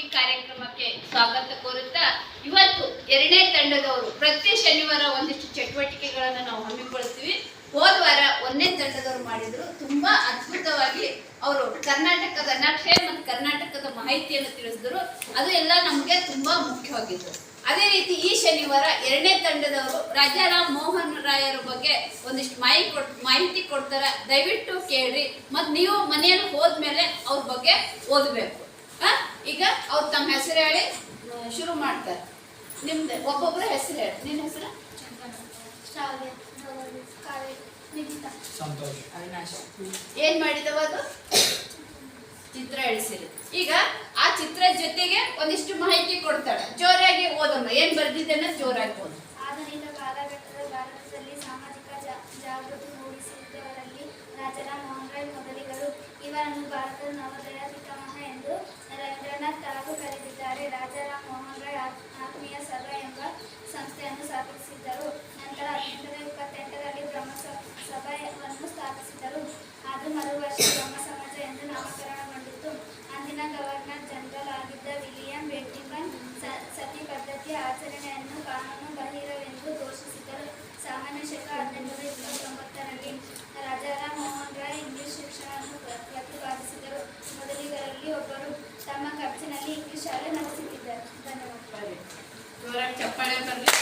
ಈ ಕಾರ್ಯಕ್ರಮಕ್ಕೆ ಸ್ವಾಗತ ಕೋರುತ್ತಾ, ಇವತ್ತು ಎರಡನೇ ತಂಡದವರು, ಪ್ರತಿ ಶನಿವಾರ ಒಂದಿಷ್ಟು ಚಟುವಟಿಕೆಗಳನ್ನು ನಾವು ಹಮ್ಮಿಕೊಳ್ತೀವಿ ಹೋದ ವಾರ ಒಂದನೇ ತಂಡದವರು ಮಾಡಿದ್ರು. ತುಂಬಾ ಅದ್ಭುತವಾಗಿ ಅವರು ಕರ್ನಾಟಕದ ನಕ್ಷೆ ಮತ್ತು ಕರ್ನಾಟಕದ ಮಾಹಿತಿಯನ್ನು ತಿಳಿಸಿದ್ರು. ಅದು ಎಲ್ಲ ನಮಗೆ ತುಂಬಾ ಮುಖ್ಯವಾಗಿತ್ತು. ಅದೇ ರೀತಿ ಈ ಶನಿವಾರ ಎರಡನೇ ತಂಡದವರು ರಾಜಾರಾಮ್ ಮೋಹನ್ ರಾಯರ ಬಗ್ಗೆ ಒಂದಿಷ್ಟು ಮಾಹಿತಿ ಕೊಡ್, ಮಾಹಿತಿ ಕೊಡ್ತಾರೆ. ದಯವಿಟ್ಟು ಕೇಳ್ರಿ. ಮತ್ತು ನೀವು ಮನೆಯಲ್ಲಿ ಹೋದ್ಮೇಲೆ ಅವ್ರ ಬಗ್ಗೆ ಓದಬೇಕು. ಈಗ ಅವ್ರು ತಮ್ಮ ಹೆಸರು ಹೇಳಿ ಶುರು ಮಾಡ್ತಾರೆ. ನಿಮ್ದು ಒಬ್ಬೊಬ್ಬರ ಹೆಸರು ಹೇಳಿ. ನಿನ್ನ ಹೆಸರು? ಅವಿನಾಶ. ಏನ್ ಮಾಡಿದವ ಅದು? ಚಿತ್ರ ಎಳಿಸಿರಿ. ಈಗ ಆ ಚಿತ್ರ ಜೊತೆಗೆ ಒಂದಿಷ್ಟು ಮಾಹಿತಿ ಕೊಡ್ತಾಳೆ. ಜೋರಾಗಿ ಓದಮ್ಮ. ಏನ್ ಬರ್ದಿದ್ದೇನೆ ಜೋರಾಗಿ ಓದು. ಆಧುನಿಕ ಕಾಲಘಟ್ಟದ ಭಾರತದಲ್ಲಿ ಸಾಮಾಜಿಕ ಜಾಗೃತಿ ಮೂಡಿಸಿದವರಲ್ಲಿ ರಾಜಾರಾಮ್ ಮೋಹನ್ ರಾಯ್ ಮೊದಲಿಗರು. ಇವರನ್ನು ಭಾರತದ ನವೋದಯ ಸಂಸ್ಥೆಯನ್ನು ಸ್ಥಾಪಿಸಿದ್ದರು. ನಂತರ ಹದಿನೆಂಟನೇ, ಇಪ್ಪತ್ತೆಂಟರಲ್ಲಿ ಬ್ರಹ್ಮ ಸಭೆಯನ್ನು ಸ್ಥಾಪಿಸಿದರು ಅದು ಮರು ವರ್ಷ ಬ್ರಹ್ಮ ಸಮಾಜ ಎಂದು ನಾಮಕರಣಗೊಂಡಿತು ಅಂದಿನ ಗವರ್ನರ್ ಜನರಲ್ ಆಗಿದ್ದ ವಿಲಿಯಂ ಬೆಂಟಿಂಗನ್ ಸತಿ ಪದ್ಧತಿಯ ಆಚರಣೆಯನ್ನು ಕಾನೂನು ಬಾಹಿರವೆಂದು ಘೋಷಿಸಿದರು ಸಾಮಾನ್ಯ ಶಕ ಹದಿನೆಂಟುನೂರ ಇಪ್ಪತ್ತೊಂಬತ್ತರಲ್ಲಿ ರಾಜಾರಾಮ್ ಮೋಹನ್ ರಾಯ್ ಇಂಗ್ಲಿಷ್ ಶಿಕ್ಷಣವನ್ನು ಪ್ರತಿಪಾದಿಸಿದರು ಮೊದಲಿಗರಲ್ಲಿ ಒಬ್ಬರು ತಮ್ಮ ಖರ್ಚಿನಲ್ಲಿ ಇಂಗ್ಲಿಷ್ ಶಾಲೆ ನಡೆಸುತ್ತಿದ್ದರು ಧನ್ಯವಾದಗಳು దూరం చెప్పలే తల్లి